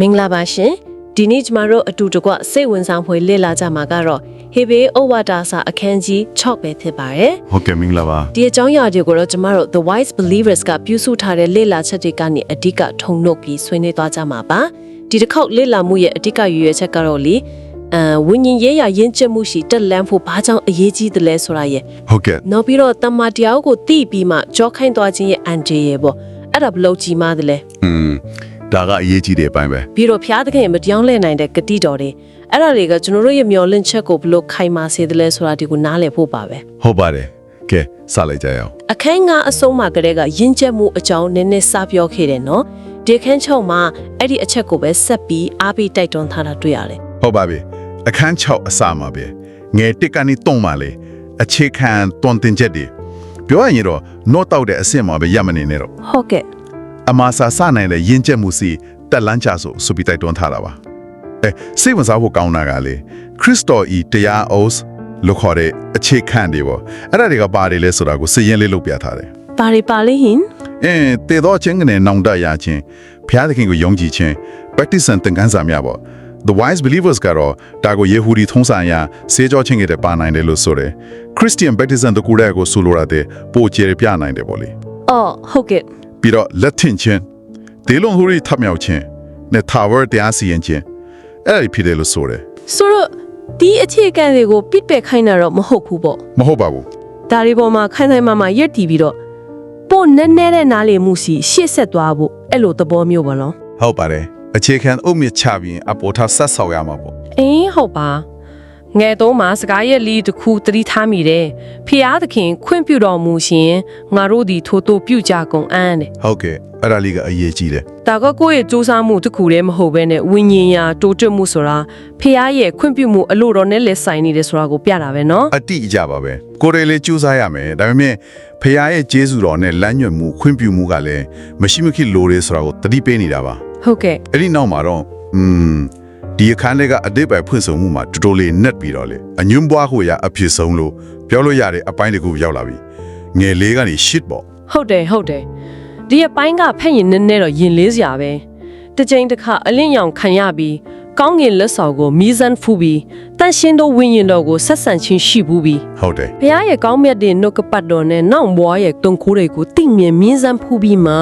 မင်္ဂလာပါရှင်ဒီနေ့ကျမတို့အတူတကွစိတ်ဝင်စားဖွယ်လေ့လာကြမှာကတော့ဟေဘေဩဝါဒစာအခန်းကြီး6ပဲဖြစ်ပါတယ်ဟုတ်ကဲ့မင်္ဂလာပါဒီအကြောင်းအရာတွေကိုတော့ကျမတို့ The Wise Believers ကပြုစုထားတဲ့လေ့လာချက်တွေကနေအဓိကထုံနှုတ်ပြီးဆွေးနွေးသွားကြမှာပါဒီတစ်ခေါက်လေ့လာမှုရဲ့အဓိကရည်ရွယ်ချက်ကတော့လေအဲဝိညာဉ်ရေးရာယဉ်ကျေးမှုရှိတက်လန်းဖို့ဘာကြောင့်အရေးကြီးတယ်လဲဆိုတာရဲ့ဟုတ်ကဲ့နောက်ပြီးတော့တမန်တရားကိုသိပြီးမှကြောခိုင်းသွားခြင်းရဲ့အန်ဂျေရဲ့ပေါ့အဲ့ဒါဘယ်လို့ကြီးမားတယ်လဲอืม ဒါကအရေးကြီးတဲ့အပိုင်းပဲပြီးတော့ဖျားသခင်မတရားလဲနိုင်တဲ့ဂတိတော်တွေအဲ့ဒါတွေကကျွန်တော်တို့ရဲ့မျောလင့်ချက်ကိုဘယ်လို့ခိုင်မာစေတယ်လဲဆိုတာဒီကိုနားလည်ဖို့ပါပဲဟုတ်ပါတယ်ကဲစလိုက်ကြရအောင်အခန်းကအဆုံးမှာကလေးကယဉ်ကျေးမှုအကြောင်းနည်းနည်းစပြောခဲ့တယ်နော်ဒီအခန်းချုပ်မှာအဲ့ဒီအချက်ကိုပဲဆက်ပြီးအားပေးတိုက်တွန်းထားတာတွေ့ရတယ်ဟုတ်ပါပြီအခန်း6အစမှာပဲငယ်တစ်ကနေတုံးပါလေအခြေခံတွန်တင်ချက်တွေပြောရရင်တော့ note တောက်တဲ့အဆင့်မှာပဲရမနေနဲ့တော့ဟုတ်ကဲ့ အမာစာစနိုင်တဲ့ယဉ်ကျေးမှုစီတက်လန်းချဆိုဆိုပြီးတိုက်တွန်းထားတာပါအဲစိတ်ဝင်စားဖို့ကောင်းတာကလေခရစ်တော်ဤတရားအိုးလို့ခေါ်တဲ့အခြေခံတွေပေါ့အဲ့ဒါတွေကပါတယ်လဲဆိုတာကိုစည်ရင်လေးလုပ်ပြထားတယ်ပါရီပါလေးဟင်အင်းတေတော့ချင်းကနေနောင်တရချင်းဖျားသခင်ကိုယုံကြည်ခြင်း practice သင်ခန်းစာများပေါ့ the wise believers ကတော့ဒါကိုယေဟူဒီထုံးစံအရစေကြောချင်း嘅ပါနိုင်တယ်လို့ဆိုတယ် christian baptism တကူတဲ့ကိုဆိုလိုရတဲ့ပို့ကျေပြနိုင်တယ်ပေါ့လေအော်ဟုတ်ကဲ့ ပြီးတော့လက်ထင်ချင်းဒေလွန်ဟူရီထပ်မြောက်ချင်းနဲ့ tower တရားစီရင်ချင်းအဲ့ဒီဖြစ်တယ်လို့ဆိုတယ်ဆိုတော့ဒီအခြေခံတွေကိုပြစ်ပယ်ခိုင်းတာတော့မဟုတ်ဘူးပေါ့မဟုတ်ပါဘူးဒါတွေပေါ်မှာခိုင်ခိုင်မာမာရက်တည်ပြီးတော့ပို့နည်းနည်းတဲ့နားလေမှုစီရှေ့ဆက်သွားဖို့အဲ့လိုသဘောမျိုးပါနော်ဟုတ်ပါတယ်အခြေခံအုတ်မြချပြီးအပေါ်ထားဆက်ဆောက်ရမှာပေါ့အင်းဟုတ်ပါ ငယ်သုံးမှာစကားရဲ့လီတစ်ခုတတိထားမိတယ်။ဖျားသခင်ခွင့်ပြုတော်မူရှင်ငါတို့ဒီထိုးတို့ပြုကြကုန်အမ်းတဲ့ဟုတ်ကဲ့အဲ့ဒါလေးကအရေးကြီးတယ်။ဒါကကိုယ့်ရဲ့စူးစမ်းမှုတစ်ခုတည်းမဟုတ်ဘဲနဲ့ဝိညာဉ်ရာတိုးတက်မှုဆိုတာဖျားရဲ့ခွင့်ပြုမှုအလို့တော်နဲ့လည်းဆိုင်နေတယ်ဆိုတာကိုပြတာပဲနော်အတိအကျပါပဲကိုယ်တိုင်လေးကြိုးစားရမယ်ဒါပေမဲ့ဖရာရဲ့ကျေးဇူးတော်နဲ့လမ်းညွှန်မှုခွင့်ပြုမှုကလည်းမရှိမဖြစ်လိုတယ်ဆိုတာကိုသတိပေးနေတာပါ။ဟုတ်ကဲ့ အဲ့ဒီနောက်မှာတော့อืม ဒီအခန်းလေးကအတိတ်ပဲဖွင့်ဆိုမှုမှာတော်တော်လေးနက်ပြီးတော့လေအညွန့်ပွားကိုရအဖြစ်ဆုံးလို့ပြောလို့ရတဲ့အပိုင်းတစ်ခုရောက်လာပြီငယ်လေးကနေ shit ပေါ့ဟုတ်တယ်ဟုတ်တယ်ဒီအပိုင်းကဖက်ရင်နည်းနည်းတော့ယင်လေးစရာပဲတစ်ချိန်တစ်ခါအလင့်ရောင်ခံရပြီးကောင်းငင်လက်ဆောင်ကိုမီဇန်ဖူးပြီးတန်ရှင်းသောဝိညာဉ်တော်ကိုဆက်ဆံခြင်းရှိဘူးပြီးဟုတ်တယ်ဘုရားရဲ့ကောင်းမြတ်တဲ့နှုတ်ကပတ်တော်နဲ့နောက်ဘွားရဲ့တုံခိုးတွေကိုတင့်မြင်မြင်းစမ်းဖူးပြီးမှ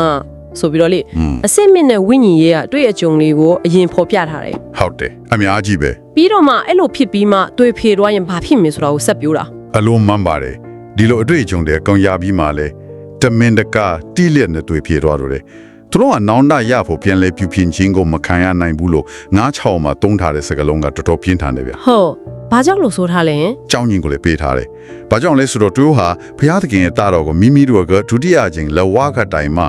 ဆိုပြီးတော့လေอืมအစစ်မြင့်တဲ့ဝိညာဉ်ရေးကအတွေ့အကြုံလေးကိုအရင်ဖော်ပြထားတယ်ဟုတ်တယ်အများကြီးပဲပြီးတော့မှအဲ့လိုဖြစ်ပြီးမှတွေ့ဖေသွားရင်ဘာဖြစ်မလဲဆိုတာကိုဆက်ပြောတာအလုံးမှန်ပါတယ်ဒီလိုအတွေ့အကြုံတွေကောင်းရပြီးမှလဲတမင်တကာတိလျက်နဲ့တွေ့ပြေသွားတော့တယ် သူတို့ကနောင်တရဖို့ပြန်လဲပြူပြင်းချင်းကိုမခံရနိုင်ဘူးလို့ငါးချောင်းမှာတုံးထားတဲ့စကလုံးကတော်တော်ပြင်းထန်တယ်ဗျဟုတ်ဘာကြောင့်လို့ဆိုထားလဲကြောင်းညင်ကိုလည်းပေးထားတယ်။ဘာကြောင့်လဲဆိုတော့သူတို့ဟာဘုရားသခင်ရဲ့တာတော်ကိုမိမိတို့ကဒုတိယအကြိမ်လက်ဝါးခတိုင်မှာ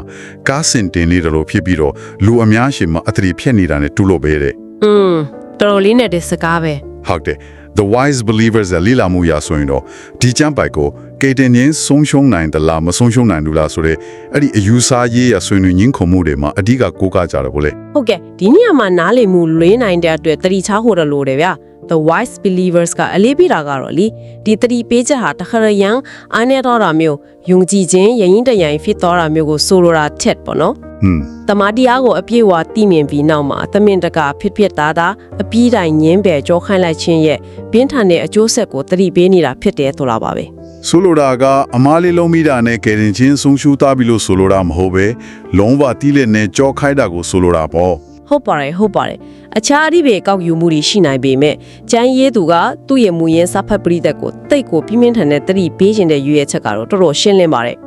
ကားစင်တင်နေတယ်လို့ဖြစ်ပြီးတော့လူအများရှင်မှာအထရီဖြစ်နေတာနဲ့တူလို့ပဲတဲ့อืมတော်တော်လေးနဲ့ဒီစကားပဲ။ဟုတ်တယ်။ The wise believers ကလီလာမှုရဆိုရင်တော့ဒီကျမ်းပိုက်ကိုကေတင်ရင်ဆုံးရှုံးနိုင်တယ်လားမဆုံးရှုံးနိုင်ဘူးလားဆိုတဲ့အဲ့ဒီအယူဆရေးရဆွေးနွေးညှင်းခုံမှုတွေမှာအဓိကကိုးကားကြတယ်ဗောလေဟုတ်ကဲ့ဒီနေရာမှာနားလည်မှုလွေးနိုင်တဲ့အတွက်တတိချဟိုရလို့တယ်ဗျာ the wise believers ကအလေးပေးတာကတော့လीဒီတတိပေးချက်ဟာတခရယံအားနေတော့တာမျိုးယုံကြည်ခြင်းယရင်တယင်ဖြစ်တော်တာမျိုးကိုဆိုလိုတာထက်ပေါ့နော်။ဟွန်း တမာတရားကိုအပြည့်အဝသိမြင်ပြီးနောက်မှာသမင်တကာဖြစ်ဖြစ်သားသားအပြီးတိုင်ငင်းပယ်ကြောခိုင်းလိုက်ခြင်းရဲ့ပြင်းထန်တဲ့အကျိုးဆက်ကိုတတိပေးနေတာဖြစ်တယ်ဆိုတာပါပဲဆိုလိုတာကအမားလေးလုံးမိတာနဲ့ကေတင်ချင်းဆုံးရှုံးသားပြီလို့ဆိုလိုတာမဟုတ်ပဲလုံးဝတီးလက်နဲ့ကြောခိုင်းတာကိုဆိုလိုတာပေါ့။ဟုတ်ပါတယ်ဟုတ်ပါတယ်အခြားအဓိပ္ပာယ်ကောက်ယူမှုတွေရှိနိုင်ပေမဲ့ကျမ်းရေးသူကသူ့ရဲ့မူရင်းစာဖတ်ပရိသတ်ကိုတိတ်ကိုပြင်းပြင်းထန်တဲ့တတိပေးခြင်းတဲ့ရွေးရချက်ကတော့တော်တော်ရှင်းလင်းပါတယ်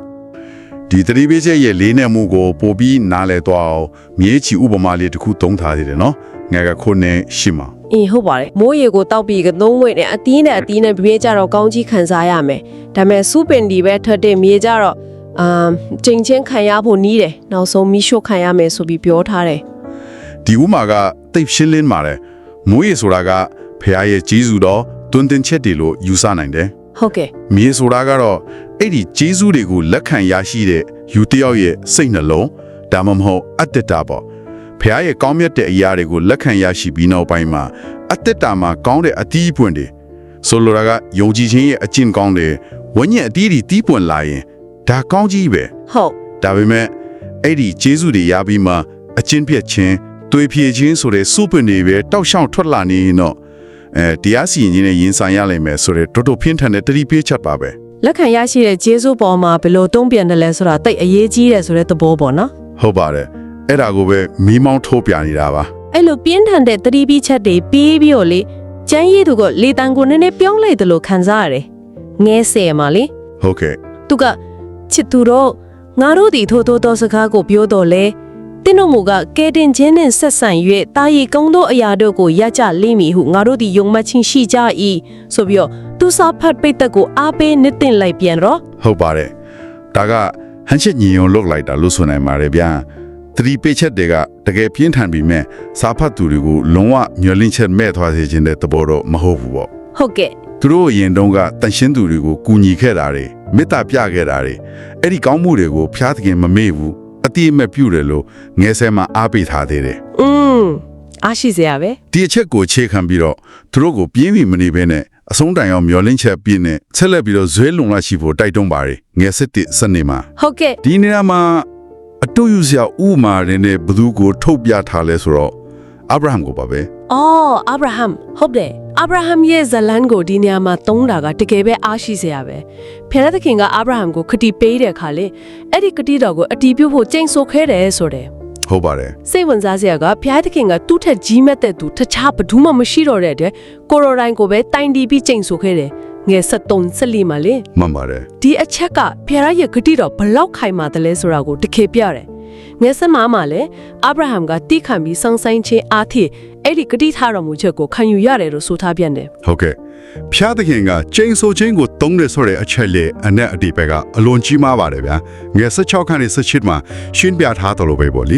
ဒီသတိပေးချက်ရဲ့လေးနဲ့မှုကိုပို့ပြီးနားလဲသွားအောင်မြေချီဥပမာလေးတစ်ခုသုံးထားသေးတယ်နော်ငါကခုနဲ့ရှိမှာအင်းဟုတ်ပါတယ်မိုးရေကိုတောက်ပြီးကသုံးဝိတ်နဲ့အသီးနဲ့အသီးနဲ့ပြေးကြတော့ကောင်းကြီးခံစားရမယ်ဒါပေမဲ့စူပင်ဒီပဲထက်တဲ့မြေကြတော့အမ်ချိန်ချင်းခံရဖို့နီးတယ်နောက်ဆုံးမီးရှို့ခံရမယ်ဆိုပြီးပြောထားတယ်ဒီဥမာကတိတ်ရှင်းလင်းပါတယ်မိုးရေဆိုတာကဖះရဲ့ကြီးစုတော်တွင်တင်ချက်တွေလို့ယူဆနိုင်တယ်ဟုတ်ကဲ့မြေဆိုတာကတော့ အဲ့ဒီကြီးစုတွေကိုလက်ခံရရှိတဲ့ယူတယောက်ရဲ့စိတ်နှလုံးဒါမှမဟုတ်အတ္တတာပေါ့ဖះရဲ့ကောင်းမြတ်တဲ့အရာတွေကိုလက်ခံရရှိပြီးနောက်ပိုင်းမှာအတ္တတာမှာကောင်းတဲ့အသီးပွင့်တွေဆိုလိုတာကယုံကြည်ခြင်းရဲ့အကျင့်ကောင်းတယ်ဝိညာဉ်အသီးတွေတီးပွင့်လာရင်ဒါကောင်းကြီးပဲဟုတ်ဒါပေမဲ့အဲ့ဒီဂျေဇုတွေရပြီးမှအချင်းပြက်ချင်းတွေးဖြည့်ခြင်းဆိုတဲ့စုပင်တွေပဲတောက်ရှောင်ထွက်လာနေရင်တော့အဲတရားစီရင်ခြင်းနဲ့ရင်ဆိုင်ရလိမ့်မယ်ဆိုတဲ့တော်တော်ပြင်းထန်တဲ့တတိပေးချက်ပါပဲ လက်ခံရရှိတဲ့ဂျေဇုပေါ်မှာဘယ်လိုတုံ့ပြန်တယ်လဲဆိုတာတိတ်အရေးကြီးတယ်ဆိုတဲ့သဘောပေါ့နော်ဟုတ်ပါတယ်အဲ့ဒါကိုပဲမီးမောင်းထိုးပြနေတာပါအဲ့လိုပြင်းထန်တဲ့သတိပေးချက်တွေပြီးပြီးတော့လေကျန်းရည်သူကလေတန်ကိုနည်းနည်းပြောင်းလိုက်တယ်လို့ခံစားရတယ်ငဲဆယ်မှာလေဟုတ်ကဲ့သူကချစ်သူတော့ငါတို့ဒီထိုးထိုးသောစကားကိုပြောတော့လေ တင်းတို့မူကကဲတင်ချင်းနဲ့ဆက်ဆံ၍တာရီကုန်းသောအရာတို့ကိုရကြလိမ့်မည်ဟုငါတို့ဒီယုံမှတ်ချင်းရှိကြ၏ဆိုပြီးတော့သူစာဖတ်ပိတ်သက်ကိုအားပေးနှစ်တင်လိုက်ပြန်တော့ဟုတ်ပါတယ်ဒါကဟန်ချက်ညီယုံလုတ်လိုက်တာလို့ဆိုနိုင်ပါတယ်ဗျာတတိပေးချက်တွေကတကယ်ပြင်းထန်ပြီးမဲ့စာဖတ်သူတွေကိုလုံးဝမျောလင့်ချက်မဲ့သွားစေခြင်းတဲ့သဘောတော့မဟုတ်ဘူးပေါ့ဟုတ်ကဲ့သူတို့အရင်တုန်းကတန်ရှင်းသူတွေကိုကူညီခဲ့တာတွေမေတ္တာပြခဲ့တာတွေအဲ့ဒီကောင်းမှုတွေကိုဖျားသခင်မမေ့ဘူး အတိအမဲ့ပြုတယ်လို့ငယ်ဆဲမှာအားပေးထားသေးတယ်อืมအားရှိစရာပဲဒီအချက်ကိုခြေခံပြီးတော့သူတို့ကိုပြင်းပြီးမနေဘဲနဲ့အဆုံးတိုင်အောင်မျောလင့်ချက်ပြင်းနဲ့ဆက်လက်ပြီးတော့ဇွဲလုံလာရှိဖို့တိုက်တွန်းပါတယ်ငယ်စစ်တစ်စနေမှာဟုတ်ကဲ့ဒီနေရာမှာအတူယူစရာဥမာတွေနဲ့ဘသူကိုထုတ်ပြထားလဲဆိုတော့ အာဗြဟံကိုပါပဲအော်အာဗြဟမ်ဟုတ်တယ်အာဗြဟမ်ရဲ့ဇလန်ကိုဒီနေရာမှာသုံးတာကတကယ်ပဲအားရှိစရာပဲဖခင်သခင်ကအာဗြဟမ်ကိုခတိပေးတဲ့အခါလေအဲ့ဒီခတိတော်ကိုအတီးပြုတ်ဖို့ကြိမ်ဆိုခဲတယ်ဆိုတယ်ဟုတ်ပါတယ်စိတ်ဝင်စားစရာကဖခင်သခင်ကသူ့ထက်ကြီးမဲ့တဲ့သူတခြားဘယ်သူမှမရှိတော့တဲ့တဲ့ကိုရိုတိုင်းကိုပဲတိုင်တီးပြီးကြိမ်ဆိုခဲတယ်ငယ်73ဆက်လီမှာလေမှန်ပါတယ်ဒီအချက်ကဖခင်ရဲ့ဂတိတော်ဘလောက်ခိုင်မာတယ်လဲဆိုတာကိုတခေပြတယ် ငယ်ဆက်မမှာလည်းအာဗြဟမ်ကတိခံပြီးစောင်းဆိုင်ခြင်းအားဖြင့်အဲ့ဒီဂတိထားတော်မူချက်ကိုခံယူရတယ်လို့ဆိုထားပြန်တယ်ဟုတ်ကဲ့ ဖျားသခင်ကကျိန်ဆိုခြင်းကိုတုံးတယ်ဆိုတဲ့အချက်လေအနက်အတိပဲကအလွန်ကြီးမားပါတယ်ဗျာငယ်16ခန်းနဲ့17မှာရှင်းပြထားတယ်လို့ပဲပေါ့လေ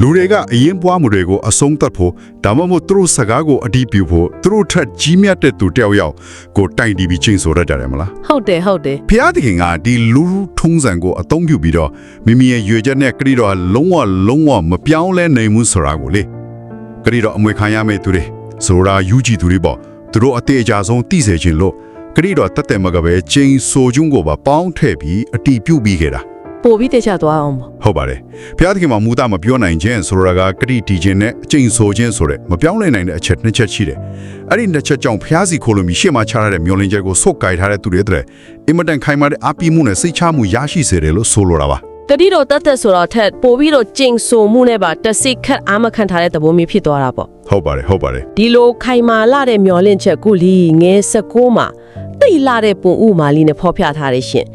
လူတွေကအရင်ပွားမှုတွေကိုအဆုံးသတ်ဖို့ဒါမှမဟုတ်သူတို့စကားကိုအတိပြုဖို့သူတို့ထက်ကြီးမြတ်တဲ့သူတယောက်ယောက်ကိုတိုင်တီးပြီးကျိန်ဆိုရကြတယ်မလားဟုတ်တယ်ဟုတ်တယ်ဖျားသခင်ကဒီလူလူထုံးစံကိုအသုံးပြုပြီးတော့မိမိရဲ့ရွေချက်နဲ့ကတိတော်လုံးဝလုံးဝမပြောင်းလဲနိုင်ဘူးဆိုတာကိုလေကတိတော်အမွေခံရမယ့်သူတွေဆိုတာယူကြည်သူတွေပေါ့ သူတို့အသေးအကြဆုံးသိစေခြင်းလို့ကတိတော်တက်တယ်မကပဲကျင်းဆိုခြင်းကိုပါပေါင်းထည့်ပြီးအတီးပြုတ်ပြီးခဲ့တာပို့ပြီးတခြားသွားအောင်ပေါ့ဟုတ်ပါတယ်ဖျားသခင်မှာမူတာမပြောနိုင်ခြင်းဆိုတာကကတိတီခြင်းနဲ့အကျင့်ဆိုခြင်းဆိုတဲ့မပြောင်းလဲနိုင်တဲ့အချက်နှစ်ချက်ရှိတယ်အဲ့ဒီနှစ်ချက်ကြောင့်ဖျားစီခိုလိုမီရှေ့မှာချထားတဲ့မျောလင်းချက်ကိုဆုတ်ကိုင်ထားတဲ့သူတွေတဲ့အင်မတန်ခိုင်မာတဲ့အပီးမှုနဲ့စိတ်ချမှုရရှိစေတယ်လို့ဆိုလိုတာပါ တတိတော်တတ်သက်ဆိုတော့ထက်ပို့ပြီးတော့ကျင်ဆိုမှုနဲ့ပါတစိခတ်အာမခံထားတဲ့သဘောမျိုးဖြစ်သွားတာပေါ့ဟုတ်ပါတယ်ဟုတ်ပါတယ်ဒီလိုခိုင်မာလာတဲ့မျောလင့်ချက်ကိုလီငယ်16မှာတိတ်လာတဲ့ပုံဥမာလေးနဲ့ဖော်ပြထားတယ်ရှင်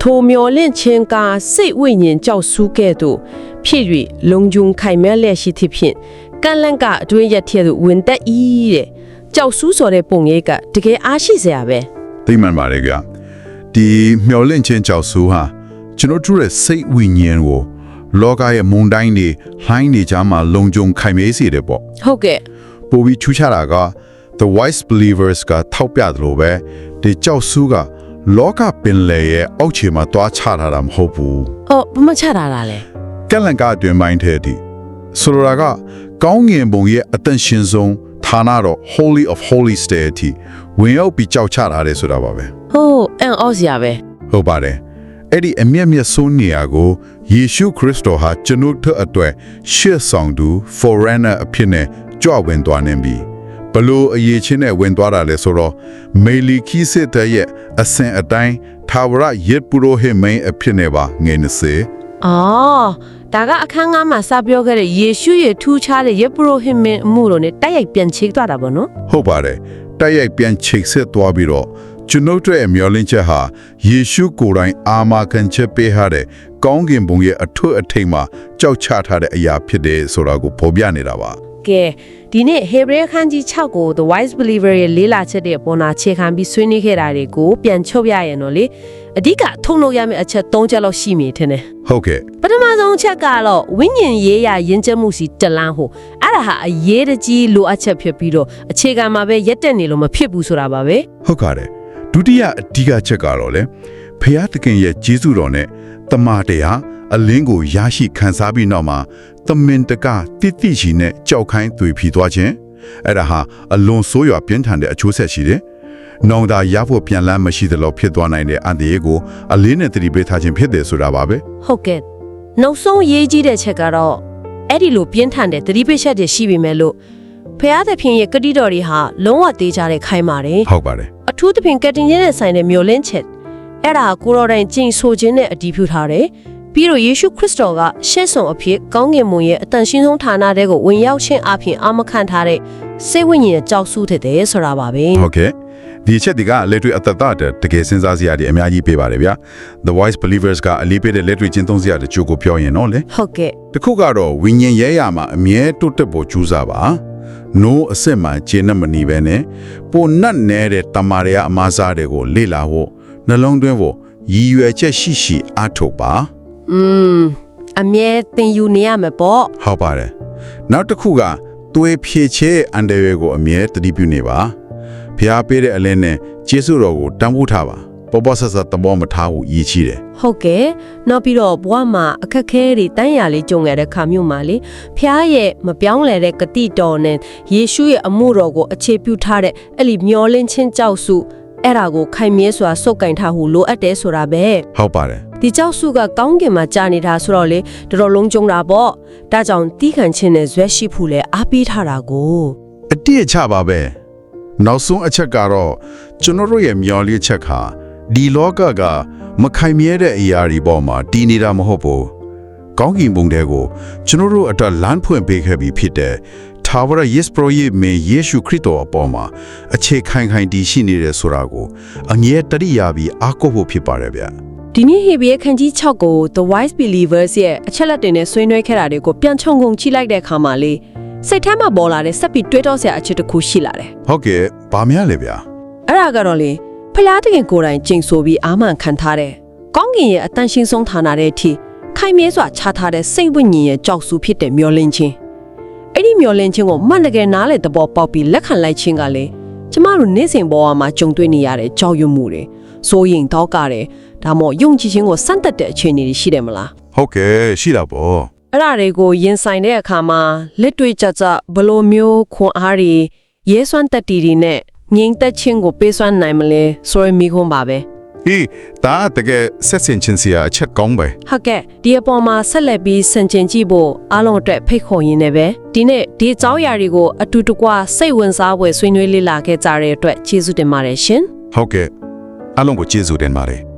ထိုမျောလင့်ခြင်းကစိတ်ဝိညာဉ်ကြောက်ဆူးကဲ့သို့ဖြစ်၍လုံခြုံခိုင်မြဲလျက်ရှိသဖြင့်ကန့်လန့်ကအတွင်းရက်ထည့်သို့ဝင်တက်ဤတဲ့ကြောက်ဆူးဆိုတဲ့ပုံရိပ်ကတကယ်အားရှိစရာပဲသိမှန်ပါတယ်ဗျာဒီမျောလင့်ခြင်းကြောင့်ဆိုဟာ ကျွန်တော်တို့ရဲ့စိတ်ဝိညာဉ်ကိုလောကရဲ့မုန်တိုင်းတွေလှိုင်းတွေကြားမှာလုံခြုံခိုင်မြဲစေတယ်ပေါ့ဟုတ်ကဲ့ပိုပြီးထူးခြားတာက the wise believers ကထောက်ပြတယ်လို့ပဲဒီကြောက်ဆူးကလောကပင်လေရဲ့အောက်ခြေမှာတွားချထားတာမဟုတ်ဘူးအော်ဘမချတာလားလဲကက်လန်ကအတွင်ပိုင်းထဲအထိဆိုလိုတာကကောင်းငင်ဘုံရဲ့အတန်ရှင်ဆုံးဌာနတော့ holy of holy stay အထိဝင်ရောက်ပြီးကြောက်ချထားတယ်ဆိုတာပါပဲဟုတ်အန်အော့စရာပဲဟုတ်ပါတယ် အဲ့ဒီအမျက်မျက်ဆုံးနေရာကိုယေရှုခရစ်တော်ဟာကျွန်ုပ်တို့အတွက်ရှေ့ဆောင်သူ foreigner အဖြစ်နဲ့ကြွဝင်သွားနေပြီဘလို့အရေးချင်းနဲ့ဝင်သွားတာလဲဆိုတော့မေလီခိစစ်တဲ့ရဲ့အစဉ်အတိုင်းသာဝရယစ်ပုရောဟိတ်မင်းအဖြစ်နဲ့ပါငယ်နေစေအော်ဒါကအခန်းငါးမှာစပြောခဲ့တဲ့ယေရှုရဲ့ထူးခြားတဲ့ယေပရိုဟိမင်အမှုတော်နဲ့တိုက်ရိုက်ပြန်ချိတ်သွားတာပေါ့နော်ဟုတ်ပါတယ်တိုက်ရိုက်ပြန်ချိတ်ဆက်သွားပြီးတော့ ကျွန်ုပ်တို့ရဲ့မျှော်လင့်ချက်ဟာယေရှုကိုယ်တိုင်အာမခံချက်ပေးထားတဲ့ကောင်းကင်ဘုံရဲ့အထွတ်အထိပ်မှာကြောက်ချထားတဲ့အရာဖြစ်တယ်ဆိုတာကိုဖော်ပြနေတာပါကဲဒီနေ့ဟေဘရဲခန်းကြီး6ကို The Wise Believer ရဲ့လေးလာချက်တဲ့ပေါ်နာခြေခံပြီးဆွေးနွေးခဲ့တာတွေကိုပြန်ချုပ်ရရင်တော့လေအဓိကထုံလို့ရမယ့်အချက်၃ချက်လောက်ရှိမိထင်တယ်ဟုတ်ကဲ့ပထမဆုံးအချက်ကတော့ဝိညာဉ်ရေးရယဉ်ကျေးမှုစီတလန်းဟိုအဲ့ဒါဟာအရေးတကြီးလိုအပ်ချက်ဖြစ်ပြီးတော့အခြေခံမှာပဲရက်တက်နေလို့မဖြစ်ဘူးဆိုတာပါပဲဟုတ်ကဲ့ ဒုတိယအဓိကချက်ကတော့လေဖျားသခင်ရဲ့ဂျေဇုတော်နဲ့တမန်တရားအလင်းကိုရရှိခံစားပြီးနောက်မှာသမင်တကတိတိရှိနဲ့ကြောက်ခိုင်းသွေဖြီသွားခြင်းအဲ့ဒါဟာအလွန်ဆိုးရွာပြင်းထန်တဲ့အချိုးဆက်ရှိတယ်။နောင်တာရဖို့ပြန်လန်းမရှိသလိုဖြစ်သွားနိုင်တဲ့အန္တရာယ်ကိုအလေးနဲ့သတိပေးထားခြင်းဖြစ်တယ်ဆိုတာပါပဲဟုတ်ကဲ့နောက်ဆုံးရေးကြီးတဲ့ချက်ကတော့အဲ့ဒီလိုပြင်းထန်တဲ့သတိပိတ်ချက်တွေရှိပေမဲ့လို့ ဖျားသခင်ရဲ့ကတိတော်တွေဟာလုံးဝသေးကြတဲ့ခိုင်းပါတယ်ဟုတ်ပါတယ်အထူးသဖြင့်ကတင်ချင်းနဲ့ဆိုင်တဲ့မျောလင့်ချက်အဲ့ဒါကိုရောတိုင်းကျင့်ဆိုခြင်းနဲ့အတည်ပြုထားတယ်ပြီးတော့ယေရှုခရစ်တော်ကရှေ့ဆောင်အဖြစ်ကောင်းကင်ဘုံရဲ့အတန်ရှင်းဆုံးဌာနတဲ့ကိုဝင်ရောက်ခြင်းအပြင်အာမခံထားတဲ့စိတ်ဝိညာဉ်ရဲ့ကြောက်စုတဲ့တဲ့ဆိုတာပါပဲဟုတ်ကဲ့ဒီအချက်ဒီကလက်တွေ့အသက်တာတဲ့တကယ်စဉ်းစားစရာတွေအများကြီးပေးပါတယ်ဗျာ The Wise Believers ကအလေးပေးတဲ့လက်တွေ့ကျင့်သုံးစရာတချို့ကိုပြောရင်တော့လေဟုတ်ကဲ့တစ်ခုကတော့ဝိညာဉ်ရဲရမှာအမြဲတိုးတက်ဖို့ကြိုးစားပါ no အစ်စ်မှခြေနဲ့မနီပဲနဲ့ပိုနတ်နေတဲ့တမာရရအမားစားတွေကိုလေ့လာဖို့နှလုံးသွင်းဖို့ရည်ရွယ်ချက်ရှိရှိအားထုတ်ပါอืมအမြဲသင်ယူနေရမှာပေါ့ဟုတ်ပါတယ်နောက်တစ်ခုကသွေးဖြည့်ချဲအန်တယ်ကိုအမြဲတတိပြုနေပါဖျားပေးတဲ့အလင်းနဲ့ကျေးဇူးတော်ကိုတန်ဖိုးထားပါ ပေါ်ပေါ်ဆက်ဆက်သဘောမထားဘူးရည်ချီတယ်ဟုတ်ကဲ့နောက်ပြီးတော့ဘဝမှာအခက်အခဲတွေတန်းရာလေးကြုံရတဲ့ခါမျိုးမှာလေဖះရဲ့မပြောင်းလဲတဲ့ဂတိတော်နဲ့ယေရှုရဲ့အမှုတော်ကိုအခြေပြုထားတဲ့အဲ့ဒီမျောလင်းချင်းကြောက်စုအဲ့ဒါကိုခိုင်မြဲစွာစုပ်ကင်ထားဟုလိုအပ်တယ်ဆိုတာပဲဟုတ်ပါတယ်ဒီကြောက်စုကကောင်းကင်မှာကြာနေတာဆိုတော့လေတော်တော်လုံးကျုံတာပေါ့ဒါကြောင့်တီးခံခြင်းနဲ့ဇွဲရှိဖို့လဲအားပေးထားတာကိုအတိအချပါပဲနောက်ဆုံးအချက်ကတော့ကျွန်တော်တို့ရဲ့မျော်လင့်ချက်ခါ ဒီလောကကမခိုင်မြဲတဲ့အရာတွေပေါ်မှာတည်နေတာမဟုတ်ဘူးကောင်းကင်ဘုံတဲကိုကျွန်တော်တို့အတွက်လမ်းဖွင့်ပေးခဲ့ပြီးဖြစ်တဲ့သာဝရယေစပရိုယေမေယေရှုခရစ်တော်အပေါ်မှာအခြေခိုင်ခိုင်တည်ရှိနေတယ်ဆိုတာကိုအငြဲတရိယာပြီးအားကိုးဖို့ဖြစ်ပါတယ်ဗျဒီနေ့ဟေဘရဲခန်းကြီး6ကို The Wise Believers ရဲ့အချက်လက်တွေနဲ့ဆွေးနွေးခဲ့တာတွေကိုပြန်ခြုံငုံကြည့်လိုက်တဲ့အခါမှာလေစိတ်ထဲမှာပေါ်လာတဲ့စက်ပြီးတွေးတောစရာအချက်တစ်ခုရှိလာတယ်ဟုတ်ကဲ့ဗာများလေဗျာ။အဲ့ဒါကတော့လေ ဖျားတခင်ကိုယ်တိုင်ကျင့်ဆိုပြီးအာမန်ခံထားတဲ့ကောင်းကင်ရဲ့အတန်ရှင်းဆုံးဌာနတဲ့အထိခိုင်မြဲစွာခြားထားတဲ့စိတ်ဝိညာဉ်ရဲ့ကြောက်စုဖြစ်တဲ့မျောလင်းခြင်းအဲ့ဒီမျောလင်းခြင်းကိုမှန်တကယ်နားလေသဘောပေါက်ပြီးလက်ခံလိုက်ခြင်းကလေကျမတို့နေ့စဉ်ဘဝမှာကြုံတွေ့နေရတဲ့ကြောက်ရွံ့မှုတွေစိုးရင်တော့ကတယ်ဒါမှမဟုတ်ယုံကြည်ခြင်းကိုစန့်တက်တဲ့အခြေအနေတွေရှိတယ်မလားဟုတ်ကဲ့ရှိတာပေါ့အဲ့ဒါတွေကိုရင်ဆိုင်တဲ့အခါမှာလက်တွေ့ကြကြဘယ်လိုမျိုးခွန်အားတွေရဲစွမ်းတက်တီတွေနဲ့ ငြိမ်သက်ခြင်းကိုပေးစွမ်းနိုင်မလဲဆိုရင်မိခွန်းပါပဲဟေးဒါတကယ်ဆက်စင်ချင်းစရာအချက်ကောင်းပဲဟုတ်ကဲ့ဒီအပေါ်မှာဆက်လက်ပြီးဆင်ခြင်ကြည့်ဖို့အားလုံးအတွက်ဖိတ်ခေါ်ရင်းနဲ့ပဲဒီနေ့ဒီအကြောင်းအရာတွေကိုအတူတကွစိတ်ဝင်စားဖွယ်ဆွေးနွေးလေ့လာခဲ့ကြတဲ့အတွက်ကျေးဇူးတင်ပါတယ်ရှင်ဟုတ်ကဲ့အလုံးကိုကျေးဇူးတင်ပါတယ်